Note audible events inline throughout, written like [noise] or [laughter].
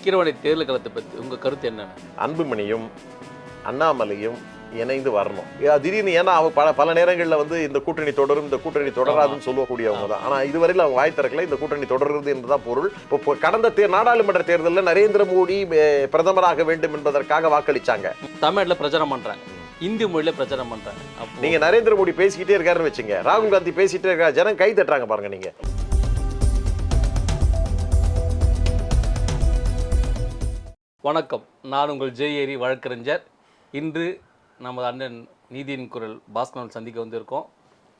விக்கிரவாணி தேர்தல் களத்தை பற்றி உங்கள் கருத்து என்னென்ன? அன்புமணியும் அண்ணாமலையும் இணைந்து வரணும். திடீர்னு ஏன்னா அவ பல பல நேரங்களில் வந்து இந்த கூட்டணி தொடரும் இந்த கூட்டணி தொடராதுன்னு சொல்லக்கூடியவங்க தான். ஆனால் இதுவரையில் அவங்க வாய் திறக்கல இந்த கூட்டணி தொடருது என்பதுதான் பொருள். இப்போ கடந்த தே நாடாளுமன்ற தேர்தலில் நரேந்திர மோடி பிரதமராக வேண்டும் என்பதற்காக வாக்களிச்சாங்க. தமிழ்ல பிரச்சாரம் பண்றாங்க. இந்தி மொழியில பிரச்சாரம் பண்றாங்க. அப்போ நீங்க நரேந்திர மோடி பேசிக்கிட்டே இருக்காருன்னு வச்சுங்க. ராகுல் காந்தி பேசிட்டே இருக்காரு. ஜனம் கை தட்டுறாங்க பாருங்க நீங்க. வணக்கம். நான் உங்கள் ஜெயேரி வழக்கறிஞர். இன்று நமது அண்ணன் நீதியின் குரல் பாஸ்கரன் சந்திக்க வந்திருக்கோம்.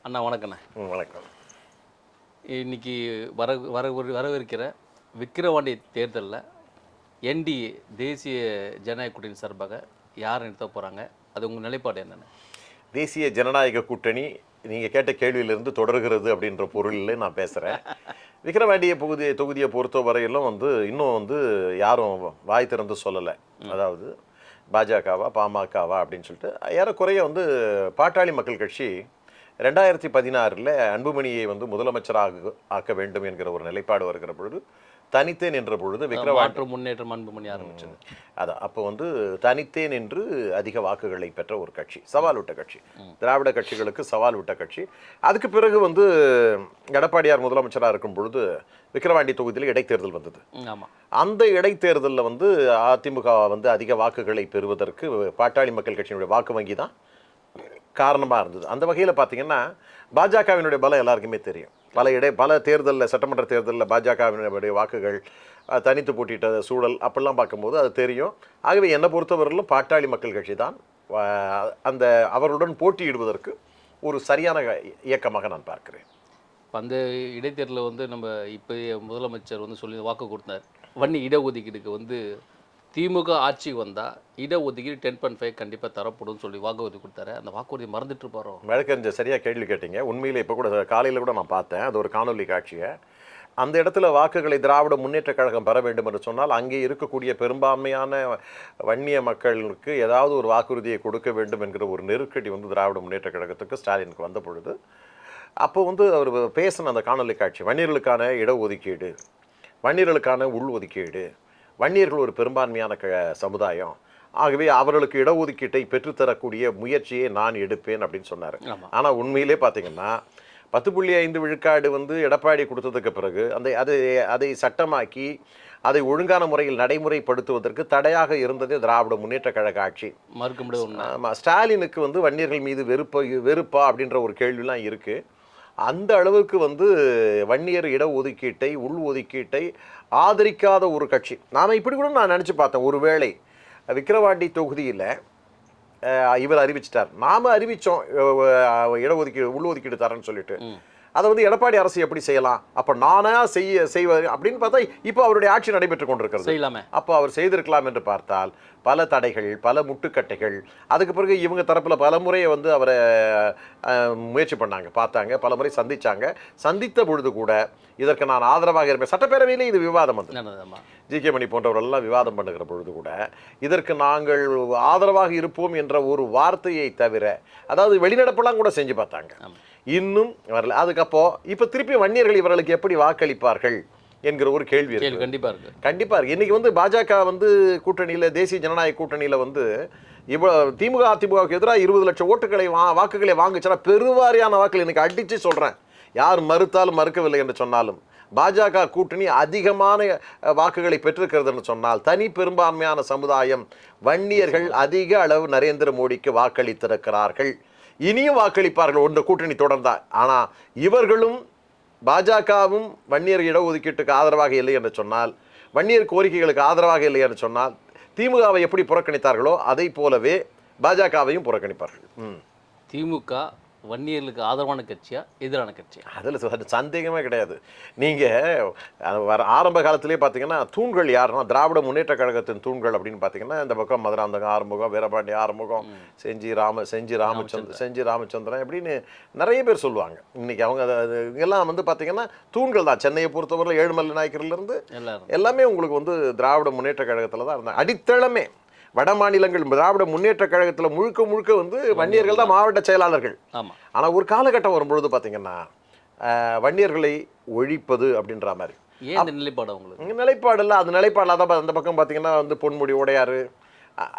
அண்ணா வணக்கண்ணே. வணக்கம். இன்னைக்கு வர வர வரவிருக்கிற விக்கிரவாண்டி தேர்தலில் என்டிஏ தேசிய ஜனநாயக கூட்டணி சார்பாக யார் நிறுத்த போகிறாங்க அது உங்கள் நிலைப்பாடு என்னென்ன? தேசிய ஜனநாயக கூட்டணி நீங்க கேட்ட கேள்வியிலிருந்து தொடர்கிறது அப்படின்ற பொருளில் நான் பேசுறேன். விக்கிரவாண்டிய பகுதி தொகுதியை பொறுத்த வரையிலும் வந்து இன்னும் வந்து யாரும் வாய் திறந்து சொல்லலை. அதாவது பாஜகவா பாமகவா அப்படின்னு சொல்லிட்டு ஏறக்குறைய வந்து பாட்டாளி மக்கள் கட்சி ரெண்டாயிரத்தி பதினாறில் அன்புமணியை வந்து முதலமைச்சராக ஆக்க வேண்டும் என்கிற ஒரு நிலைப்பாடு வருகிற பொழுது தனித்தே நின்ற பொழுது விக்கிரவாண்டி மாற்று முன்னேற்றம் அன்புமணி ஆரம்பிச்சது. அதான். அப்போ வந்து தனித்தே நின்று அதிக வாக்குகளை பெற்ற ஒரு கட்சி சவால் விட்ட கட்சி திராவிட கட்சிகளுக்கு சவால் விட்ட கட்சி. அதுக்கு பிறகு வந்து எடப்பாடியார் முதலமைச்சராக இருக்கும் பொழுது விக்கிரவாண்டி தொகுதியில் இடைத்தேர்தல் வந்தது. அந்த இடைத்தேர்தலில் வந்து அதிமுக வந்து அதிக வாக்குகளை பெறுவதற்கு பாட்டாளி மக்கள் கட்சியினுடைய வாக்கு வங்கி தான் காரணமாக இருந்தது. அந்த வகையில் பார்த்தீங்கன்னா பாஜகவினுடைய பலம் எல்லாருக்குமே தெரியும். பல இடை பல தேர்தலில் சட்டமன்ற தேர்தலில் பாஜகவினுடைய வாக்குகள் தனித்து போட்டியிட்ட சூழல் அப்படிலாம் பார்க்கும்போது அது தெரியும். ஆகவே என்னை பொறுத்தவரையிலும் பாட்டாளி மக்கள் கட்சி தான் அந்த அவருடன் போட்டியிடுவதற்கு ஒரு சரியான இயக்கமாக நான் பார்க்கிறேன். அந்த இடைத்தேர்தலில் வந்து நம்ம இப்போ முதலமைச்சர் வந்து சொல்லி வாக்கு கொடுத்தார். வன்னி இடஒதுக்கீடுக்கு வந்து திமுக ஆட்சி வந்தால் இடஒதுக்கீடு டென் பாயிண்ட் ஃபைவ் கண்டிப்பாக தரப்படும்னு சொல்லி வாக்குறுதி கொடுத்தாரு. அந்த வாக்குறுதி மறந்துட்டு போகிறோம் வழக்கறிஞர் சரியாக கேள்வி கேட்டீங்க. உண்மையில் இப்போ கூட காலையில் கூட நான் பார்த்தேன். அது ஒரு காணொலி காட்சியை. அந்த இடத்துல வாக்குகளை திராவிட முன்னேற்றக் கழகம் பெற வேண்டும் என்று சொன்னால் அங்கே இருக்கக்கூடிய பெரும்பான்மையான வன்னிய மக்களுக்கு ஏதாவது ஒரு வாக்குறுதியை கொடுக்க வேண்டும் என்கிற ஒரு நெருக்கடி வந்து திராவிட முன்னேற்றக் கழகத்துக்கு ஸ்டாலினுக்கு வந்த பொழுது அப்போ வந்து அவர் பேசின அந்த காணொலி காட்சி வன்னியர்களுக்கான இடஒதுக்கீடு வன்னியர்களுக்கான உள் ஒதுக்கீடு வன்னியர்கள் ஒரு பெரும்பான்மையான க சமுதாயம். ஆகவே அவர்களுக்கு இடஒதுக்கீட்டை பெற்றுத்தரக்கூடிய முயற்சியை நான் எடுப்பேன் அப்படின்னு சொன்னார். ஆனால் உண்மையிலே பார்த்தீங்கன்னா பத்து புள்ளி ஐந்து விழுக்காடு வந்து எடப்பாடி கொடுத்ததுக்கு பிறகு அந்த அதை அதை சட்டமாக்கி அதை ஒழுங்கான முறையில் நடைமுறைப்படுத்துவதற்கு தடையாக இருந்ததே திராவிட முன்னேற்றக் கழக ஆட்சி. மறுக்க முடியாது ஸ்டாலினுக்கு வந்து வன்னியர்கள் மீது வெறுப்ப வெறுப்பா அப்படின்ற ஒரு கேள்விலாம் இருக்குது அந்த அளவுக்கு வந்து வன்னியர் இடஒதுக்கீட்டை உள் ஒதுக்கீட்டை ஆதரிக்காத ஒரு கட்சி. நாம் இப்படி கூட நான் நினச்சி பார்த்தேன். ஒருவேளை விக்கிரவாண்டி தொகுதியில் இவர் அறிவிச்சிட்டார். நாம் அறிவித்தோம் இடஒதுக்கீடு உள் ஒதுக்கீடு தரேன்னு சொல்லிட்டு. அதை வந்து எடப்பாடி அரசு எப்படி செய்யலாம்? அப்போ நானா செய்ய செய்வது அப்படின்னு பார்த்தா இப்போ அவருடைய ஆட்சி நடைபெற்று கொண்டிருக்கிறது. செய்யலாமே. அப்போ அவர் செய்திருக்கலாம் என்று பார்த்தால் பல தடைகள் பல முட்டுக்கட்டைகள் அதுக்கு பிறகு இவங்க தரப்பில் பல முறையை வந்து அவரை முயற்சி பண்ணாங்க பார்த்தாங்க பல முறை சந்திச்சாங்க. சந்தித்த பொழுது கூட இதற்கு நான் ஆதரவாக இருப்பேன். சட்டப்பேரவையிலே இது விவாதம் வந்து ஜி. கே. மணி போன்றவரெல்லாம் விவாதம் பண்ணுகிற பொழுது கூட இதற்கு நாங்கள் ஆதரவாக இருப்போம் என்ற ஒரு வார்த்தையை தவிர அதாவது வெளிநடப்பெல்லாம் கூட செஞ்சு பார்த்தாங்க. இன்னும் வரல. அதுக்கப்போ இப்போ திருப்பி வன்னியர்கள் இவர்களுக்கு எப்படி வாக்களிப்பார்கள் என்கிற ஒரு கேள்வி இருக்கு. கண்டிப்பாக இருக்கு. கண்டிப்பா இருக்கு. இன்னைக்கு வந்து பாஜக வந்து கூட்டணியில தேசிய ஜனநாயக கூட்டணியில வந்து இவ்வளவு திமுக அதிமுகவுக்கு எதிராக இருபது லட்சம் ஓட்டுகளை வா வாக்குகளை வாங்குச்சுன்னா பெருவாரியான வாக்குகள் இன்னைக்கு அடிச்சு சொல்றேன். யார் மறுத்தாலும் மறுக்கவில்லை என்று சொன்னாலும் பாஜக கூட்டணி அதிகமான வாக்குகளை பெற்றிருக்கிறதுன்னு சொன்னால் தனி பெரும்பான்மையான சமுதாயம் வன்னியர்கள் அதிக அளவு நரேந்திர மோடிக்கு வாக்களித்திருக்கிறார்கள். இனியும் வாக்களிப்பார்கள் ஒன்று கூட்டணி தொடர்ந்தால் ஆனால் இவர்களும் பாஜகவும் வன்னியர் இடஒதுக்கீட்டுக்கு ஆதரவாக இல்லை என்று சொன்னால் வன்னியர் கோரிக்கைகளுக்கு ஆதரவாக இல்லை என்று சொன்னால் திமுகவை எப்படி புறக்கணித்தார்களோ அதை போலவே பாஜகவையும் புறக்கணிப்பார்கள். திமுக வன்னியர்களுக்கு ஆதரவான கட்சியா எதிரான கட்சியா? அதில் சந்தேகமே கிடையாது. நீங்கள் வர ஆரம்ப காலத்திலே பார்த்தீங்கன்னா தூண்கள் யாருன்னா திராவிட முன்னேற்ற கழகத்தின் தூண்கள் அப்படின்னு பார்த்தீங்கன்னா இந்த பக்கம் மதுராந்தகம் ஆறுமுகம் வீரபாண்டி ஆறுமுகம் செஞ்சி ராம செஞ்சி ராமச்சந்திரன் செஞ்சி ராமச்சந்திரன் அப்படின்னு நிறைய பேர் சொல்லுவாங்க. இன்னைக்கு அவங்க அது- அது எல்லாம் வந்து பார்த்தீங்கன்னா தூண்கள் தான். சென்னையை பொறுத்தவரை ஏழுமலை நாயக்கர்லேருந்து எல்லாரும். எல்லாமே உங்களுக்கு வந்து திராவிட முன்னேற்ற கழகத்தில் தான் இருந்தாங்க. அடித்தளமே. வட மாநிலங்கள் திராவிட முன்னேற்ற கழகத்தில் முழுக்க முழுக்க வந்து வன்னியர்கள் தான் மாவட்ட செயலாளர்கள். ஆனால் ஒரு காலகட்டம் வரும்பொழுது பார்த்தீங்கன்னா வன்னியர்களை ஒழிப்பது அப்படின்ற மாதிரி. ஏன் நிலைப்பாடு அவங்களுக்கு? நிலைப்பாடு இல்லை. அது நிலைப்பாடில் தான் அந்த பக்கம் பார்த்தீங்கன்னா வந்து பொன்முடி உடையாரு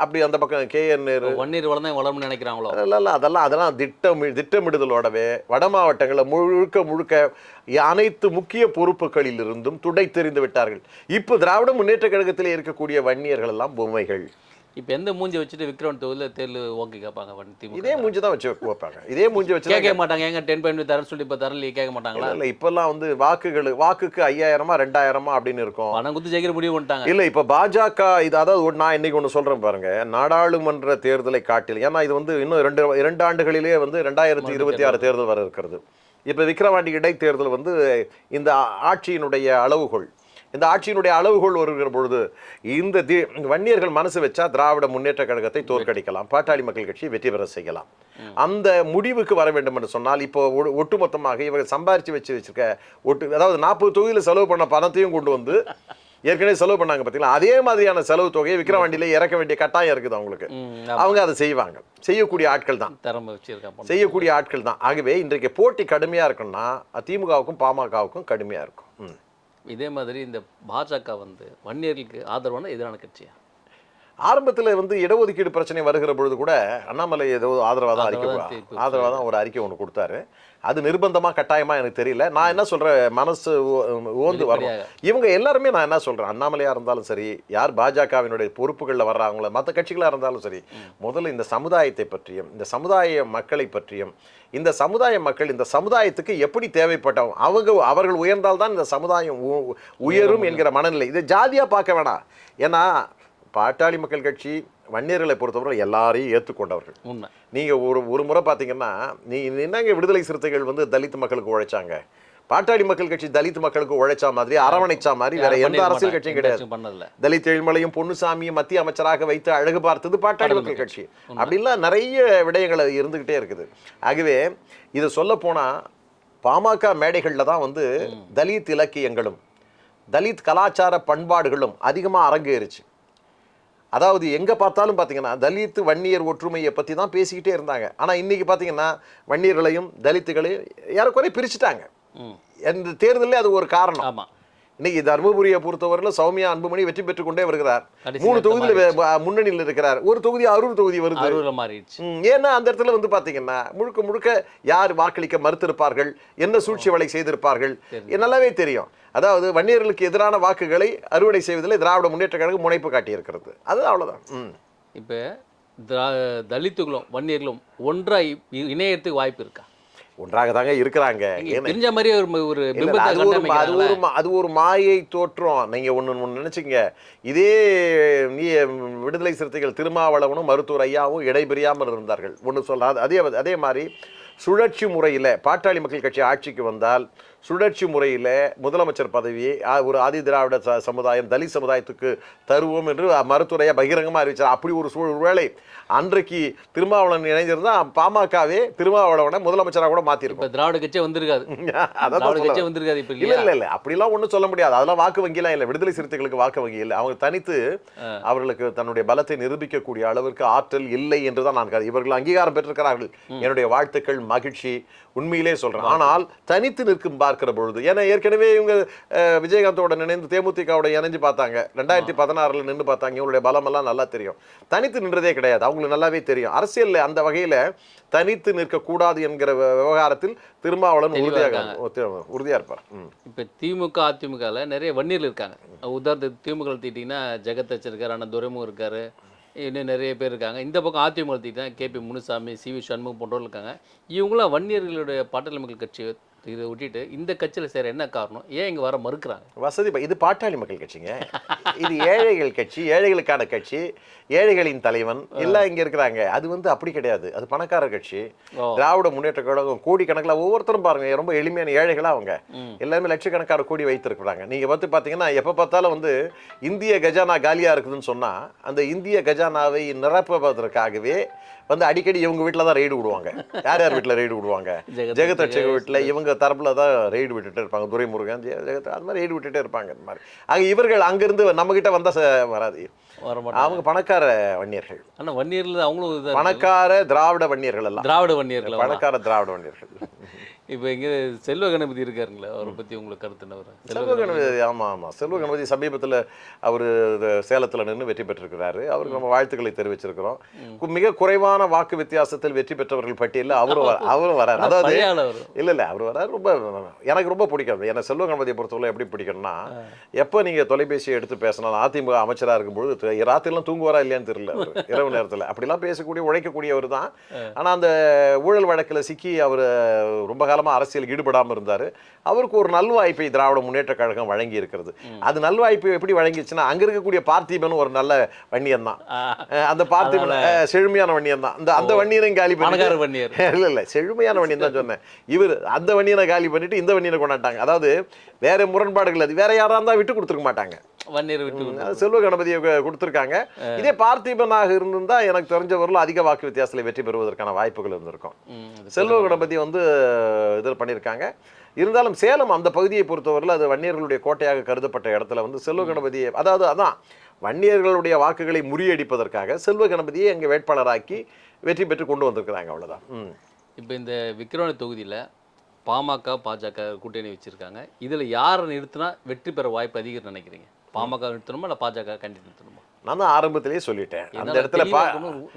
அப்படி அந்த பக்கம் கே என் நேரு. வன்னியர் வளர்ந்தா வளரும்னு நினைக்கிறாங்களோ? அதெல்லாம் இல்ல, அதெல்லாம் அதெல்லாம் திட்டமி திட்டமிடுதலோடவே வட மாவட்டங்களில் முழுக்க முழுக்க அனைத்து முக்கிய பொறுப்புகளில் இருந்தும் துடை தெரிந்து விட்டார்கள். இப்போ திராவிட முன்னேற்ற கழகத்தில் இருக்கக்கூடிய வன்னியர்கள் எல்லாம் பொம்மைகள். இப்போ எந்த மூஞ்சி வச்சுட்டு விக்ரவன் தொகுதியில் தேர்தல் ஓகே கேட்பாங்க வன் திமுக இதே மூஞ்சி தான் வச்சு வைப்பாங்க. இதே மூஞ்சி வச்சு கேட்க மாட்டாங்க. எங்க டென் பாயிண்ட் தரேன்னு சொல்லி இப்போ தரலையே கேட்க மாட்டாங்களா? இல்ல இப்பெல்லாம் வந்து வாக்குகள் வாக்குக்கு ஐயாயிரமா ரெண்டாயிரமா அப்படின்னு இருக்கும். பணம் குத்து ஜெயிக்கிற முடிவு பண்ணிட்டாங்க. இல்ல இப்ப பாஜக இது அதாவது நான் இன்னைக்கு ஒண்ணு சொல்றேன் பாருங்க. நாடாளுமன்ற தேர்தலை காட்டில் ஏன்னா இது வந்து இன்னும் ரெண்டு இரண்டு ஆண்டுகளிலே வந்து ரெண்டாயிரத்தி இருபத்தி ஆறு தேர்தல். வர இருக்கிறது. இப்ப விக்கிரவாண்டி இடைத்தேர்தல் வந்து இந்த ஆட்சியினுடைய அளவுகோல். இந்த ஆட்சியினுடைய அளவுகோல் வருகிற பொழுது இந்த தி- வன்னியர்கள் மனசு வச்சா திராவிட முன்னேற்ற கழகத்தை தோற்கடிக்கலாம். பாட்டாளி மக்கள் கட்சி வெற்றி பெற செய்யலாம். அந்த முடிவுக்கு வர வேண்டும் என்று சொன்னால் இப்போ ஒ- ஒட்டுமொத்தமாக இவங்க சம்பாரிச்சு வச்சு வச்சிருக்க ஒட்டு அதாவது நாற்பது தொகுதியில் செலவு பண்ண பணத்தையும் கொண்டு வந்து ஏற்கனவே செலவு பண்ணாங்க பார்த்தீங்களா? அதே மாதிரியான செலவு தொகையை விக்கிரவாண்டியில இறக்க வேண்டிய கட்டாயம் இருக்குது அவங்களுக்கு. அவங்க அதை செய்வாங்க. செய்யக்கூடிய ஆட்கள் தான். செய்யக்கூடிய ஆட்கள் தான். ஆகவே இன்றைக்கு போட்டி கடுமையா இருக்குன்னா திமுகவுக்கும் பாமகவுக்கும் கடுமையா இருக்கும். இதே மாதிரி இந்த பாஜக வந்து வன்னியர்களுக்கு ஆதரவான எதிரான கட்சியா? ஆரம்பத்துல வந்து இடஒதுக்கீடு பிரச்சனை வருகிற பொழுது கூட அண்ணாமலை ஏதோ ஆதரவாக தான் அறிக்கை ஆதரவாக தான் ஒரு அறிக்கை ஒன்று கொடுத்தாரு. அது நிர்பந்தமா கட்டாயமா எனக்கு தெரியல. நான் என்ன சொல்றேன் மனசு ஓந்து வெளிப்படையாக. இவங்க எல்லாருமே நான் என்ன சொல்றேன் அண்ணாமலையா இருந்தாலும் சரி யார் பாஜகவினுடைய பொறுப்புகளில் வர்றாங்களோ மற்ற கட்சிகளா இருந்தாலும் சரி முதல்ல இந்த சமுதாயத்தை பற்றியும் இந்த சமுதாய மக்களை பற்றியும் இந்த சமுதாய மக்கள் இந்த சமுதாயத்துக்கு எப்படி தேவைப்பட்டவங்க அவங்க அவர்கள் உயர்ந்தால்தான் இந்த சமுதாயம் உயரும். என்கிற மனநிலை. இதை ஜாதியா பார்க்க வேணாம். ஏன்னா பாட்டாளி மக்கள் கட்சி வன்னியர்களை பொறுத்தவரை எல்லாரையும் ஏற்றுக்கொண்டவர்கள். உண்மை. நீங்க ஒரு ஒரு முறை பார்த்தீங்கன்னா நீ என்னங்க விடுதலை சிறுத்தைகள் வந்து தலித் மக்களுக்கு உழைச்சாங்க? பாட்டாளி மக்கள் கட்சி தலித் மக்களுக்கு உழைச்சா மாதிரி அரவணைச்சா மாதிரி வேற எந்த அரசியல். கட்சியும் கிடையாது. தலித் எழுமலையும் பொன்னுசாமியும் மத்திய அமைச்சராக வைத்து அழகு பார்த்தது பாட்டாளி மக்கள் கட்சி. அப்படிலாம் நிறைய விடயங்கள் இருந்துகிட்டே இருக்குது. ஆகவே இதை சொல்ல போனா பாமக மேடைகளில் தான் வந்து தலித் இலக்கியங்களும் தலித் கலாச்சார பண்பாடுகளும் அதிகமாக அரங்கேறுச்சு. அதாவது எங்கே பார்த்தாலும் பார்த்தீங்கன்னா தலித் வன்னியர் ஒற்றுமையை பற்றி தான் பேசிக்கிட்டே இருந்தாங்க. ஆனால் இன்னைக்கு பார்த்தீங்கன்னா வன்னியர்களையும் தலித்துகளையும் ஏறக்குறைய பிரிச்சுட்டாங்க. இந்த தேர்தலில் அது ஒரு காரணம். ஆமா. இன்னைக்கு தருமபுரியை பொறுத்தவரையில் சௌமியா அன்புமணி வெற்றி பெற்றுக் கொண்டே வருகிறார். மூணு தொகுதியில் முன்னணியில் இருக்கிறார். ஒரு தொகுதி அரூர் தொகுதி வருது. மாறிடுச்சு. ஏன்னா அந்த இடத்துல வந்து பாத்தீங்கன்னா முழுக்க முழுக்க யார் வாக்களிக்க மறுத்திருப்பார்கள்? என்ன சூழ்ச்சி வலை செய்திருப்பார்கள்? நல்லாவே தெரியும். அதாவது வன்னியர்களுக்கு எதிரான வாக்குகளை அறுவடை செய்வதில் திராவிட முன்னேற்ற கழகம் முனைப்பு காட்டியிருக்கிறது. அது அவ்வளவுதான். ம். இப்போ தலித்துகளும் வன்னியர்களும் ஒன்றாய் இ- இணையறதுக்கு வாய்ப்பு இருக்கா? ஒன்றாக தாங்க இருக்கிறாங்க தெரிஞ்ச மாதிரியே ஒரு அது ஒரு அது. ஒரு அது ஒரு மாயை தோற்றம் நீங்க ஒண்ணு ஒண்ணு நினைச்சுங்க இதே நீ விடுதலை சிறுத்தைகள் திருமாவளவனும் மருத்துவர் ஐயாவும் இடைபிரியாமல் இருந்தார்கள். ஒன்று சொல்ல அதே அதே மாதிரி சுழற்சி முறையில் பாட்டாளி மக்கள் கட்சி ஆட்சிக்கு வந்தால் சுழற்சி முறையில் முதலமைச்சர் பதவியை ஒரு ஆதி திராவிட ச- சமுதாயம் தலித் சமுதாயத்துக்கு தருவோம் என்று மருத்துவரையா பகிரங்கமாக அறிவிச்சார். அப்படி ஒரு சூழ் வேளை அன்றைக்கு திருமாவளவன் இணைஞ்சிருந்தா பாமகவே திருமாவளவனை முதலமைச்சராக கூட மாற்றிருக்கும் திராவிட கட்சியே வந்திருக்காது. [laughs] அதான் கட்சியே வந்திருக்காது இப்ப இல்ல இல்ல இல்ல. அப்படிலாம் ஒண்ணும் சொல்ல முடியாது. அதெல்லாம் வாக்கு வங்கிலாம் இல்ல. விடுதலை சிறுத்தைகளுக்கு வாக்கு வங்கி இல்லை. அவங்க தனித்து அவர்களுக்கு தன்னுடைய பலத்தை நிரூபிக்கக்கூடிய அளவிற்கு ஆற்றல் இல்லை என்றுதான் நான் கருது- இவர்கள் அங்கீகாரம் பெற்றிருக்கிறார்கள். என்னுடைய வாழ்த்துக்கள் மகிழ்ச்சி. உண்மையிலே சொல்றேன். ஆனால் தனித்து நிற்கும் பார்க்கிற பொழுது. ஏன்னா ஏற்கனவே இவங்க விஜயகாந்தோட நினைந்து தேமுதிகவோட இணைஞ்சு பார்த்தாங்க. ரெண்டாயிரத்தி பதினாறுல நின்று பார்த்தாங்க. இவங்களுடைய பலம் எல்லாம் நல்லா தெரியும். தனித்து நின்றதே கிடையாது. அவங்களுக்கு நல்லாவே தெரியும். அரசியல்ல அந்த வகையில தனித்து நிற்கக்கூடாது என்கிற விவ- விவகாரத்தில் திருமாவளவன் உறுதியாக இருக்காங்க. உறுதி- உறுதியா இருப்பார். இப்ப திமுக அதிமுகல நிறைய வன்னியர்கள் இருக்காங்க. உதாரணத்துக்கு திமுக தீட்டிங்கன்னா ஜெகத் இருக்காரு அண்ணன் துரைமுகம் இருக்காரு. இன்னும் நிறைய பேர் இருக்காங்க. இந்த பக்கம் AIADMK தீட்டினா K P Munusamy C V Shanmugam போன்றவர்கள் இருக்காங்க. இவங்களாம் வன்னியர்களுடைய பாட்டாளி மக்கள் கட்சி இதை விட்டுட்டு இந்த கட்சியில சேர என்ன காரணம்? ஏன் இங்க வர மறுக்கிறாங்க? வசதி இது பாட்டாளி மக்கள் கட்சிங்க. இது ஏழைகள் கட்சி ஏழைகளுக்கான கட்சி ஏழைகளின் தலைவன் எல்லாம் இங்க இருக்கிறாங்க. அது வந்து அப்படி கிடையாது. அது பணக்கார கட்சி. திராவிட முன்னேற்ற கழகம் கோடி கணக்கில் ஒவ்வொருத்தரும் பாருங்க ரொம்ப எளிமையான ஏழைகளா அவங்க. ம். எல்லாருமே லட்சக்கணக்கான கோடி வைத்திருக்கிறாங்க. நீங்க வந்து பாத்தீங்கன்னா எப்ப பார்த்தாலும் வந்து இந்திய கஜானா காலியா இருக்குதுன்னு சொன்னா அந்த இந்திய கஜானாவை நிரப்புவதற்காகவே வந்து அடிக்கடி இவங்க வீட்டில் தான் ரெய்டு விடுவாங்க. யார் யார் வீட்டில் ரெய்டு விடுவாங்க? ஜெகத் ஜெகத் அட்சக வீட்டில் இவங்க தரப்புல தான் ரெய்டு விட்டுட்டு இருப்பாங்க. துரைமுருகன் ஜெகத் அது மாதிரி ரெய்டு விட்டுட்டே இருப்பாங்க இந்த மாதிரி. ஆக இவர்கள் அங்கிருந்து நம்ம கிட்ட வந்தா வராது. அவங்க பணக்கார வன்னியர்கள். ஆனா வன்னியர்ல அவங்களும். பணக்கார திராவிட வன்னியர்கள் எல்லாம். திராவிட வன்னியர்கள். பணக்கார திராவிட வன்னியர்கள். இப்போ இங்கே செல்வ கணபதி இருக்காருங்களே அவரை பற்றி உங்களுக்கு கருத்து என்ன வரும். செல்வ கணபதி. ஆமா ஆமா. செல்வ கணபதி சமீபத்துல அவர் சேலத்துல நின்று வெற்றி பெற்றிருக்கிறாரு. அவருக்கு நம்ம வாழ்த்துக்களை தெரிவிச்சிருக்கிறோம். மிக குறைவான வாக்கு வித்தியாசத்தில் வெற்றி பெற்றவர்கள் பட்டியலில் அவரும் வர- அவரும் வராரு. அதாவது இல்ல இல்ல அவர் வராரு. ரொம்ப எனக்கு ரொம்ப பிடிக்கும். எனக்கு செல்வ கணபதியை பொறுத்தவரை எப்படி பிடிக்கும்னா எப்போ நீங்க தொலைபேசியை எடுத்து பேசினாலும் அதிமுக அமைச்சரா இருக்கும்போது து- ராத்திரிலாம் தூங்குவாரா இல்லையான்னு தெரியல. [laughs] இரவு நேரத்துல. அப்படிலாம் பேசக்கூடிய உழைக்கக்கூடியவர் தான். ஆனா அந்த ஊழல் வழக்குல சிக்கி அவர் ரொம்ப காலமா அரசியல் ஈடுபடாம இருந்தாரு. அவருக்கு ஒரு நல்வாய்ப்பை திராவிட முன்னேற்ற கழகம் வழங்கி இருக்கிறது அது நல்வாய்ப்பு எப்படி வழங்கிச்சுன்னா அங்க இருக்கக்கூடிய பார்த்திபன் ஒரு நல்ல வன்னியன் தான் அந்த பார்த்திபன் செழுமையான வன்னியன் தான் அந்த அந்த வன்னியனையும் காலி பண்ணி [laughs] இல்ல இல்ல செழுமையான வண்டியன் தான் சொன்னேன். இவர் அந்த வண்டியனை காலி பண்ணிட்டு இந்த வண்டியனை கொண்டாட்டாங்க. அதாவது வேற முரண்பாடுகள் அது வேற யாரா இருந்தா விட்டு கொடுத்துருக்க மாட்டாங்க. வன்னியர் விட்டு செல்வ கணபதியை கொடுத்திருக்காங்க. இதே பார்த்திபனாக இருந்திருந்தா எனக்கு தெரிஞ்ச வரலும் அதிக வாக்கு வித்தியாசத்தில் வெற்றி பெறுவதற்கான வாய்ப்புகள் இருந்திருக்கும். செல்வ கணபதி. வந்து இது பண்ணியிருக்காங்க. இருந்தாலும் சேலம் அந்த பகுதியை பொறுத்தவரையில் அது வன்னியர்களுடைய கோட்டையாக கருதப்பட்ட இடத்துல வந்து செல்வ கணபதியை அதாவது அதான் வன்னியர்களுடைய வாக்குகளை முறியடிப்பதற்காக செல்வ கணபதியை அங்கே வேட்பாளராக்கி வெற்றி பெற்று கொண்டு வந்திருக்கிறாங்க அவ்வளவுதான். ம். இப்போ இந்த விக்கிரவாணி தொகுதியில் பாமக பாஜக கூட்டணி வச்சிருக்காங்க. இதில் யாரை நிறுத்தினா வெற்றி பெற வாய்ப்பு அதிகம் நினைக்கிறீங்க? பாமக நிறுத்தணுமா இல்லை பாஜக கண்டிப்பாக நிறுத்தணுமா? நான் தான் ஆரம்பத்திலேயே சொல்லிட்டேன். அந்த இடத்துல பா.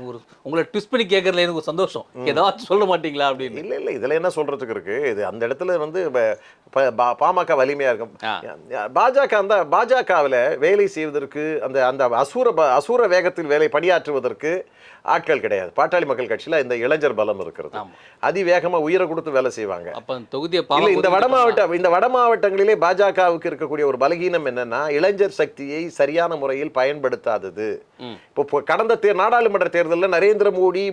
ஒரு உங்களை ட்விஸ்ட் பண்ணி கேட்கறதுல எனக்கு ஒரு சந்தோஷம். ஏதாச்சும் சொல்ல மாட்டீங்களா அப்படின்னு. இல்ல இல்ல இதுல என்ன சொல்றதுக்கு இருக்கு? இது அந்த இடத்துல வந்து பாமக வலிமையா இருக்கும். பாஜக அந்த பாஜகவில் வேலை செய்வதற்கு அந்த அந்த அசூர அசூர வேகத்தில் வேலை பணியாற்றுவதற்கு ஆட்கள் கிடையாது. பாட்டாளி மக்கள் கட்சியில இந்த இளைஞர் பலம் இருக்கிறது. ஆமா. அதிவேகமா உயிரை கொடுத்து வேலை செய்வாங்க. அப்போ தொகுதியை இந்த வட மாவட்ட இந்த வட மாவட்டங்களிலே பாஜகவுக்கு இருக்கக்கூடிய ஒரு பலகீனம் என்னன்னா இளைஞர் சக்தியை சரியான முறையில் பயன்படுத்தாதது ம். இப்போ கடந்த தே நாடாளுமன்ற தேர்தலில் நரேந்திர மோடி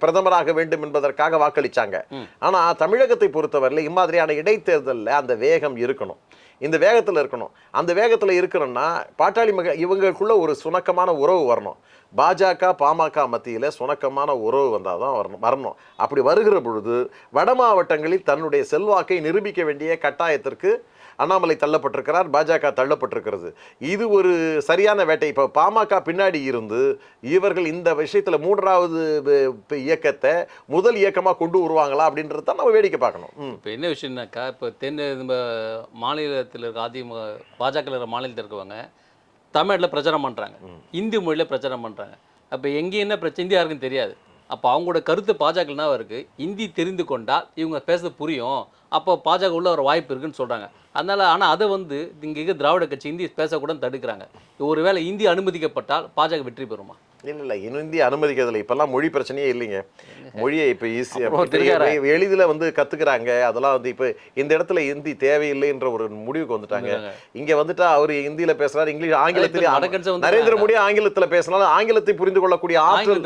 பிரதமராக வேண்டும் என்பதற்காக வாக்களிச்சாங்க. ஆனா தமிழகத்தை பொறுத்தவரையில் இம்மாதிரியான இடைத்தேர்தலில் அந்த வேகம் இருக்கணும். இந்த வேகத்துல இருக்கணும். அந்த வேகத்துல இருக்கணும்னா பாட்டாளி மக இவங்களுக்குள்ள ஒரு சுணக்கமான உறவு வரணும். பாஜக பாமக மத்தியில சுணக்கமான உறவு வந்தால் தான் வரணும் வரணும். அப்படி வருகிற பொழுது வட மாவட்டங்களில் தன்னுடைய செல்வாக்கை நிரூபிக்க வேண்டிய கட்டாயத்திற்கு அண்ணாமலை தள்ளப்பட்டிருக்கிறார் பாஜக தள்ளப்பட்டிருக்கிறது. இது ஒரு சரியான வேட்டை. இப்போ பாமக பின்னாடி இருந்து இவர்கள் இந்த விஷயத்துல மூன்றாவது இயக்கத்தை முதல் இயக்கமா கொண்டு வருவாங்களா அப்படின்றது தான் நம்ம வேடிக்கை பார்க்கணும். இப்போ என்ன விஷயம்னாக்கா இப்போ தென் மாநிலத்தில் இருக்க அதிமுக பாஜக இருக்கிற மாநிலத்தில் இருக்கவங்க தமிழில் பிரச்சாரம் பண்ணுறாங்க இந்தி மொழியில் பிரச்சாரம் பண்ணுறாங்க அப்போ எங்கே என்ன பிரச்சனை இந்தி யாருக்கும் தெரியாது. அப்போ அவங்களோட கருத்து பாஜக என்ன ஹிந்தி இந்தி தெரிந்து கொண்டால் இவங்க பேசுறது புரியும். அப்போ பாஜக உள்ள ஒரு வாய்ப்பு இருக்குன்னு சொல்கிறாங்க அதனால ஆனால் அதை வந்து இங்கே திராவிட கட்சி இந்தி பேசக்கூடாது தடுக்கிறாங்க. ஒருவேளை இந்தி அனுமதிக்கப்பட்டால் பாஜக வெற்றி பெறுமா? இல்ல இல்ல இன்னும் இந்திய அனுமதிக்கிறதுல இப்பெல்லாம் மொழி பிரச்சனையே இல்லைங்க. மொழியை இப்போ? ஈஸியாக எளிதில் வந்து கத்துக்கிறாங்க. அதெல்லாம் வந்து இப்போ இந்த இடத்துல இந்தி தேவையில்லைன்ற ஒரு முடிவுக்கு வந்துட்டாங்க. இங்க வந்துட்டா அவர் ஹிந்தியில பேசுறாரு இங்கிலீஷ் ஆங்கிலத்திலே நரேந்திர மோடி ஆங்கிலத்துல பேசினாலும் ஆங்கிலத்தை புரிந்து கொள்ளக்கூடிய ஆற்றல்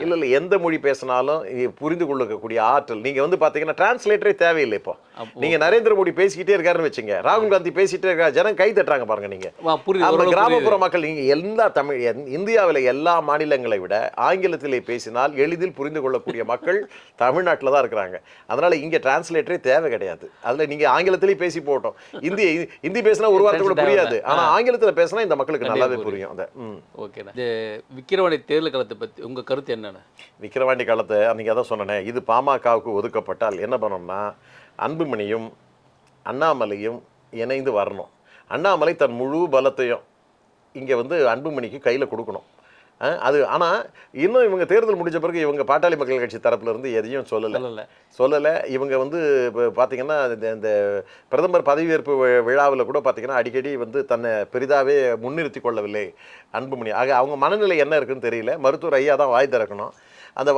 இல்ல இல்ல. எந்த மொழி பேசினாலும் புரிந்து கொள்ளக்கூடிய ஆற்றல். நீங்க வந்து பாத்தீங்கன்னா டிரான்ஸ்லேட்டரே தேவையில்லை இப்போ. அப்போ- நீங்க நரேந்திர மோடி பேசிக்கிட்டே இருக்காருன்னு வச்சுங்க. ராகுல் காந்தி பேசிட்டே இருக்காரு. ஜனம் கை தட்டுறாங்க பாருங்க நீங்க. வா, புரியுது. அந்த ஓரளவு கிராமப்புற. மக்கள் நீங்க எல்லா தமிழ் இந்தியாவில எல்லா மாநிலங்களை விட ஆங்கிலத்திலே பேசினால் எளிதில் புரிந்து கொள்ளக்கூடிய மக்கள் தமிழ்நாட்டில் தான் இருக்கிறாங்க. அதனால இங்க டிரான்ஸ்லேட்டரே தேவை கிடையாது. அதுல நீங்க ஆங்கிலத்திலேயே பேசி போட்டோம். இந்தி இந்தி பேசினா ஒரு வார்த்தை கூட புரியாது. இல்லை. ஆனா ஆங்கிலத்துல பேசினா இந்த மக்களுக்கு நல்லாவே புரியும். அந்த ஓகேண்ணா இந்த விக்கிரவாணி தேர்தல் களத்தை பற்றி உங்கள் கருத்து என்னென்ன? விக்கிரவாண்டி காலத்தை அன்றைக்கி அதான் சொன்னேனே இது பாமகவுக்கு ஒதுக்கப்பட்டால் என்ன பண்ணணும்னா அன்புமணியும் அண்ணாமலையும் இணைந்து வரணும். அண்ணாமலை தன் முழு பலத்தையும் இங்கே வந்து அன்புமணிக்கு கையில் கொடுக்கணும். அது ஆனால் இன்னும் இவங்க தேர்தல் முடிஞ்ச பிறகு இவங்க பாட்டாளி மக்கள் கட்சி தரப்புல இருந்து எதையும் சொல்லலை. சொல்லலை. சொல்லலை. இவங்க வந்து இப்போ பார்த்தீங்கன்னா இந்த இந்த பிரதமர் பதவியேற்பு விழாவில் கூட பார்த்தீங்கன்னா அடிக்கடி வந்து தன்னை பெரிதாகவே முன்னிறுத்தி கொள்ளவில்லை அன்புமணி. ஆக அவங்க மனநிலை என்ன இருக்குன்னு தெரியல. மருத்துவர் ஐயா தான் வாய் திறக்கணும். அந்த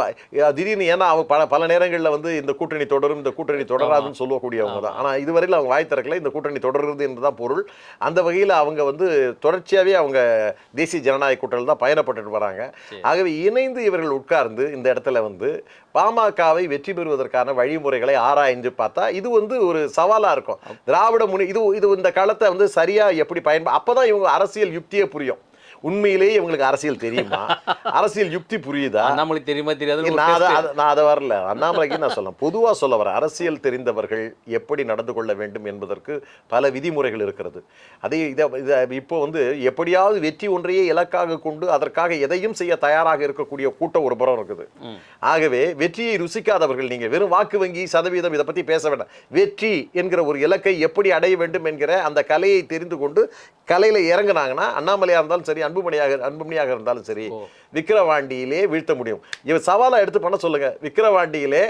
திடீர்னு ஏன்னா அவங்க பல பல நேரங்களில் வந்து இந்த கூட்டணி தொடரும் இந்த கூட்டணி தொடராதுன்னு சொல்லக்கூடியவங்க தான். ஆனால் இதுவரையில் அவங்க வாய் திறக்கல இந்த கூட்டணி தொடருது என்று தான் பொருள். அந்த வகையில் அவங்க வந்து தொடர்ச்சியாகவே அவங்க தேசிய ஜனநாயக கூட்டணியில் தான் பயணப்பட்டுட்டு வராங்க. ஆகவே இணைந்து இவர்கள் உட்கார்ந்து இந்த இடத்துல வந்து பாமகவை வெற்றி பெறுவதற்கான வழிமுறைகளை ஆராய்ந்து பார்த்தா இது வந்து ஒரு சவாலா இருக்கும். திராவிட முனி இது இது இந்த களத்தை வந்து சரியா எப்படி பயன்பா அப்பதான் இவங்க அரசியல் யுக்தியே புரியும். உண்மையிலேயே இவங்களுக்கு அரசியல் தெரியுமா? அரசியல் யுக்தி புரியுதா? அண்ணாமலைக்கு தெரியுமா தெரியாது நான் அதை நான் அதை வரல. அண்ணாமலைக்கு நான் சொல்ல பொதுவா சொல்ல வரேன் அரசியல் தெரிந்தவர்கள் எப்படி நடந்து கொள்ள வேண்டும் என்பதற்கு பல விதிமுறைகள் இருக்கிறது. அதே இதை இதை இப்போ வந்து எப்படியாவது வெற்றி ஒன்றையே இலக்காக கொண்டு அதற்காக எதையும் செய்ய தயாராக இருக்கக்கூடிய கூட்டம் ஒரு புறம் இருக்குது. ஆகவே வெற்றியை ருசிக்காதவர்கள் நீங்க வெறும் வாக்கு வங்கி சதவீதம் இதை பத்தி பேச வேண்டாம். வெற்றி என்கிற ஒரு இலக்கை எப்படி அடைய வேண்டும் என்கிற அந்த கலையை தெரிந்து கொண்டு கலையில இறங்குனாங்கன்னா அண்ணாமலையா இருந்தாலும் சரி அன்புமணியாக அன்புமணியாக இருந்தாலும் சரி விக்கிரவாண்டியிலே வீழ்த்த முடியும். இவன் சவாலா எடுத்து பண்ண சொல்லுங்க. விக்கிரவாண்டியிலே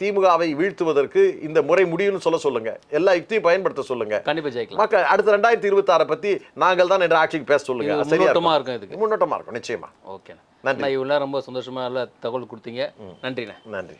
திமுகவை வீழ்த்துவதற்கு இந்த முறை முடியும்னு சொல்ல சொல்லுங்க. எல்லா யுக்தியும் பயன்படுத்த சொல்லுங்க. கண்டிப்பா ஜெயிக்கலாம். மக்கள் அடுத்த ரெண்டாயிரத்தி இருபத்தி பத்தி நாங்கள் தான் என்ற ஆட்சிக்கு பேச சொல்லுங்க. முன்னோட்டமா இருக்கும். இதுக்கு. முன்னோட்டமா இருக்கும் நிச்சயமா. ஓகேண்ணா. நன்றி. நான் இவ்வளோ ரொம்ப சந்தோஷமா நல்ல தகவல் கொடுத்தீங்க. நன்றிண்ணே. நன்றி.